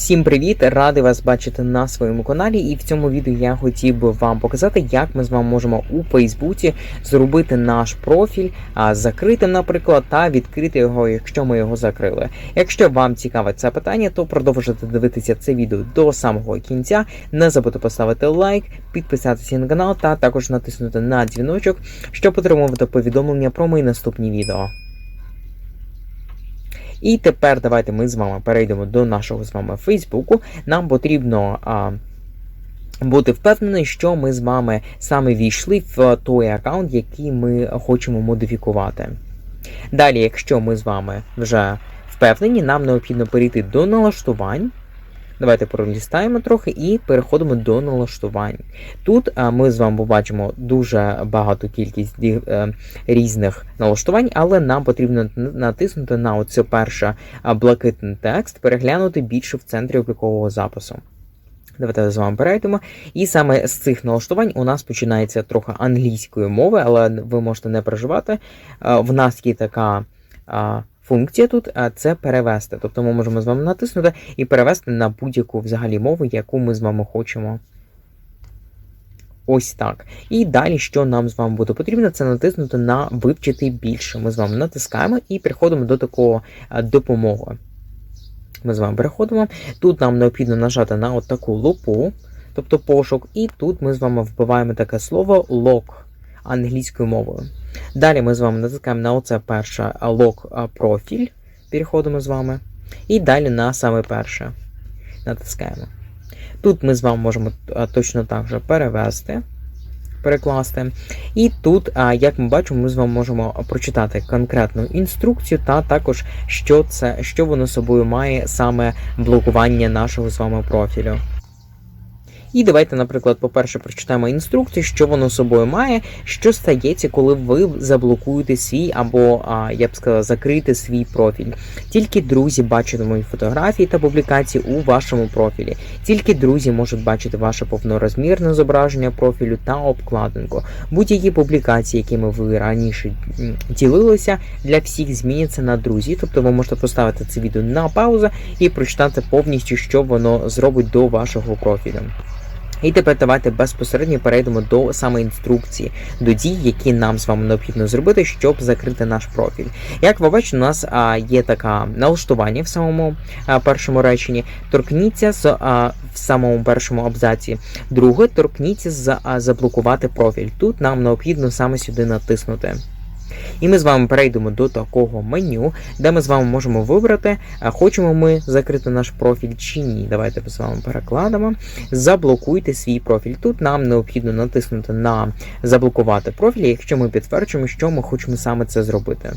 Всім привіт! Радий вас бачити на своєму каналі. І в цьому відео я хотів би вам показати, як ми з вами можемо у Фейсбуці зробити наш профіль закритим, наприклад, та відкрити його, якщо ми його закрили. Якщо вам цікаве це питання, то продовжуйте дивитися це відео до самого кінця. Не забудьте поставити лайк, підписатися на канал та також натиснути на дзвіночок, щоб отримувати повідомлення про мої наступні відео. І тепер давайте ми з вами перейдемо до нашого з вами Фейсбуку. Нам потрібно а, бути впевнені, що ми з вами саме війшли в той аккаунт, який ми хочемо модифікувати. Далі, якщо ми з вами вже впевнені, нам необхідно перейти до налаштувань. Давайте пролістаємо трохи і переходимо до налаштувань. Тут а, ми з вами побачимо дуже багату кількість е, різних налаштувань, але нам потрібно натиснути на оце перше а, блакитний текст, переглянути більше в центрі облікового запису. Давайте з вами перейдемо. І саме з цих налаштувань у нас починається трохи англійської мови, але ви можете не переживати. Е, В нас є така функція тут, це перевести. Тобто ми можемо з вами натиснути і перевести на будь-яку взагалі мову, яку ми з вами хочемо. Ось так. І далі, що нам з вами буде потрібно, це натиснути на вивчити більше. Ми з вами натискаємо і переходимо до такого допомоги. Ми з вами переходимо. Тут нам необхідно нажати на от таку лупу, тобто пошук, і тут ми з вами вбиваємо таке слово лог англійською мовою. Далі ми з вами натискаємо на оце перше лог профіль. Переходимо з вами. І далі на саме перше. Натискаємо. Тут ми з вами можемо точно так же перевести, перекласти. І тут, як ми бачимо, ми з вами можемо прочитати конкретну інструкцію та також, що це, що воно собою має саме блокування нашого з вами профілю. І давайте, наприклад, по-перше, прочитаємо інструкцію, що воно собою має, що стається, коли ви заблокуєте свій або, я б сказала, закрите свій профіль. Тільки друзі бачитимуть фотографії та публікації у вашому профілі. Тільки друзі можуть бачити ваше повнорозмірне зображення профілю та обкладинку. Будь-які публікації, якими ви раніше ділилися, для всіх зміняться на друзі. Тобто ви можете поставити це відео на паузу і прочитати повністю, що воно зробить до вашого профілю. І тепер давайте безпосередньо перейдемо до саме інструкції, до дій, які нам з вами необхідно зробити, щоб закрити наш профіль. Як ви бачите, у нас є таке налаштування в самому першому реченні. Торкніться з в самому першому абзаці. Друге, торкніться з заблокувати профіль. Тут нам необхідно саме сюди натиснути. І ми з вами перейдемо до такого меню, де ми з вами можемо вибрати, хочемо ми закрити наш профіль чи ні. Давайте з вами перекладемо. Заблокуйте свій профіль. Тут нам необхідно натиснути на заблокувати профіль, якщо ми підтверджуємо, що ми хочемо саме це зробити.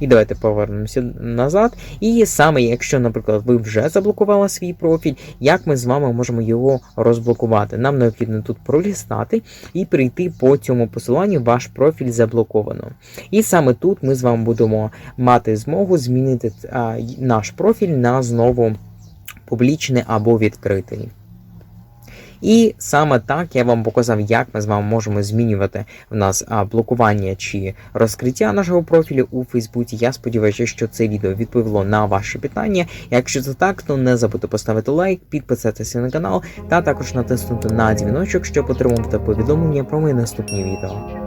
І давайте повернемося назад. І саме, якщо, наприклад, ви вже заблокували свій профіль, як ми з вами можемо його розблокувати? Нам необхідно тут пролістати і прийти по цьому посиланню ваш профіль заблоковано. І саме тут ми з вами будемо мати змогу змінити а, наш профіль на знову публічний або відкритий. І саме так я вам показав, як ми з вами можемо змінювати в нас блокування чи розкриття нашого профілю у Фейсбуці. Я сподіваюся, що це відео відповіло на ваші питання. Якщо це так, то не забудьте поставити лайк, підписатися на канал та також натиснути на дзвіночок, щоб отримувати повідомлення про мої наступні відео.